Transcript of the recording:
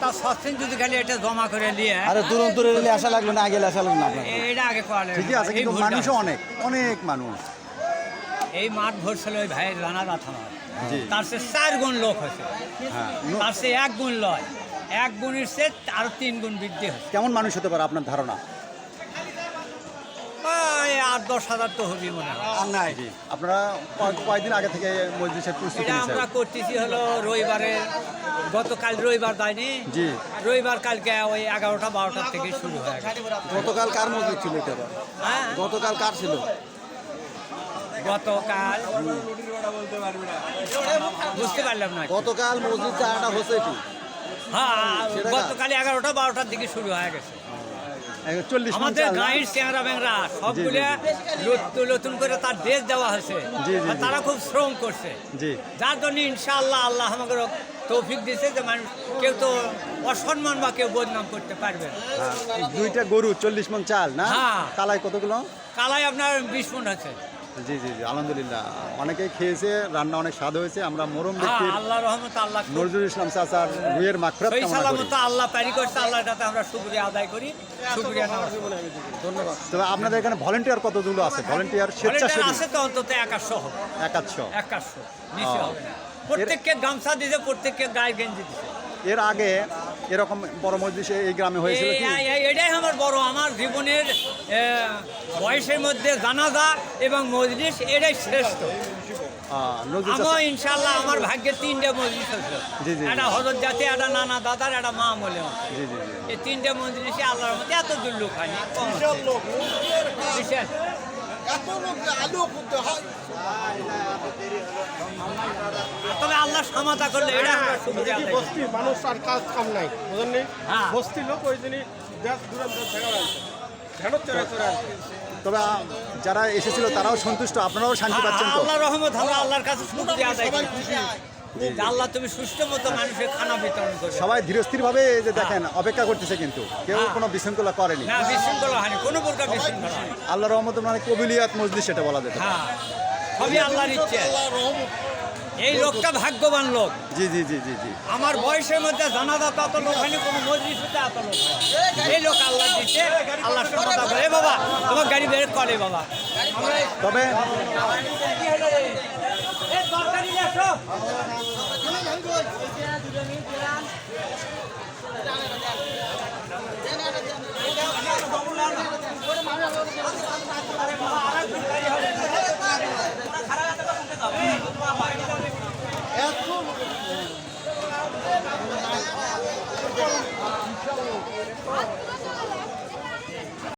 তার সস্তিন যদি খালি এটা জমা করে নিয়ে আরে দূরন দূরে এলে আসা লাগবে না আগে আসা লাগবে না এটা আগে করালে ঠিকই আছে কিন্তু। মানুষও অনেক অনেক মানুষ। এই মাঠ ভরছিল ওই ভাইয়ের রানা তার সে চার গুণ লোক হয়েছে। হ্যাঁ তার সে এক গুণ লয়। এক গুণের সে আরও তিন গুণ বৃদ্ধি হয়েছে। কেমন মানুষ হতে পারে আপনার ধারণা? আট দশ হাজার তো হবে মনে হয়। জি। আপনারা কয়- কয়দিন আগে থেকে মসজিদের প্রস্তুতি এটা আমরা করতেছি হলো রবিবারে গতকাল রবিবার দেয়নি জি। রবিবার কালকে ওই এগারোটা বারোটার থেকে শুরু হয়ে গতকাল কার মসজিদ ছিল এটা? হ্যাঁ? গতকাল কার ছিল? গতকাল বুঝতে পারলাম না। গতকাল মসজিদ চাটা হচ্ছে কি? হ্যাঁ গতকাল এগারোটা বারোটার দিকে শুরু হয়ে গেছে। চল্লিশ আমাদের চাল না? গাঁয়ের চেংরা ব্যাংরা সবগুলো নতুন করে তার ড্রেস দেওয়া হয়েছে। তারা খুব শ্রম করছে। জি। যার জন্য ইনশাআল্লাহ আল্লাহ আমাকে তৌফিক দিয়েছে যে মানুষ কেউ তো অসম্মান বা কেউ বদনাম করতে পারবে না। হ্যাঁ, দুইটা গরু চল্লিশ মন চাল না? কালায় কালাই কতগুলো? কালাই আপনার বিশ মন আছে। জি জি জি আলহামদুলিল্লাহ। অনেকে খেয়েছে রান্না অনেক স্বাদ হয়েছে। আমরা মরম হ্যাঁ আল্লাহ রহমত আল্লাহ নজরুল ইসলাম চাচার রুয়ের মাকরাত কামনা করি। আল্লাহ পারি করছে আল্লাহ এটাতে আমরা শুক্রিয়া আদায় করি। শুক্রিয়া ধন্যবাদ। তবে আপনাদের এখানে ভলেন্টিয়ার কতগুলো আছে? ভলেন্টিয়ার স্বেচ্ছাসেবী? আছে তো অন্তত একাশশো হবে। একাশশো একাশশো নিচে ও। হবে প্রত্যেককে গামছা দিছে প্রত্যেককে গায়ে গেঞ্জি দিছে। এর আগে এরকম বড় মসজিদে এই গ্রামে হয়েছিল কি? এই- এই- এটাই আমার বড় আমার জীবনের বয়সের মধ্যে জানাজা এবং মজলিস এটাই শ্রেষ্ঠ। আমার ইনশাল্লাহ আমার ভাগ্যে তিনটে মজলিস হচ্ছে জি, জি, জি। একটা হজরত জাতি একটা নানা দাদার একটা মা মলে জি জি জি। এই তিনটে মজলিসে আল্লাহর মধ্যে এত দূর লোক? হয়নি বিশেষ। এত লোক আলু হয়। তবে আল্লাহ সমাধা করলে এটা করি। বস্তি মানুষ আর কাজ কাম নাই বুঝলেন হ্যাঁ। বস্তি লোক ওই দেশ দূরান্ত তবে যারা এসেছিল তারাও সন্তুষ্ট আপনারাও শান্তি পাচ্ছেন আল্লাহ রহমত আমরা আল্লাহর কাছে আল্লাহ তুমি সুস্থ মতো মানুষের খানা বিতরণ করো সবাই ধীরস্থির ভাবে যে দেখেন অপেক্ষা করতেছে কিন্তু। কেউ হ্যাঁ। কোনো বিশৃঙ্খলা করেনি। না বিশৃঙ্খলা হয়নি কোনো প্রকার বিশৃঙ্খলা আল্লাহ রহমত মানে কবিলিয়াত মসজিদ সেটা বলা যেতে। হ্যাঁ সবই আল্লাহর ইচ্ছে। এই লোকটা ভাগ্যবান লোক। জি জি জি জি জি। আমার বয়সের মধ্যে জানাজা তত লোক হয়নি কোনো মজলিস হতে এত লোক এই লোক আল্লাহ দিচ্ছে আল্লাহ সমাধা করে এ বাবা তোমার গাড়ি বের করে বাবা। তবে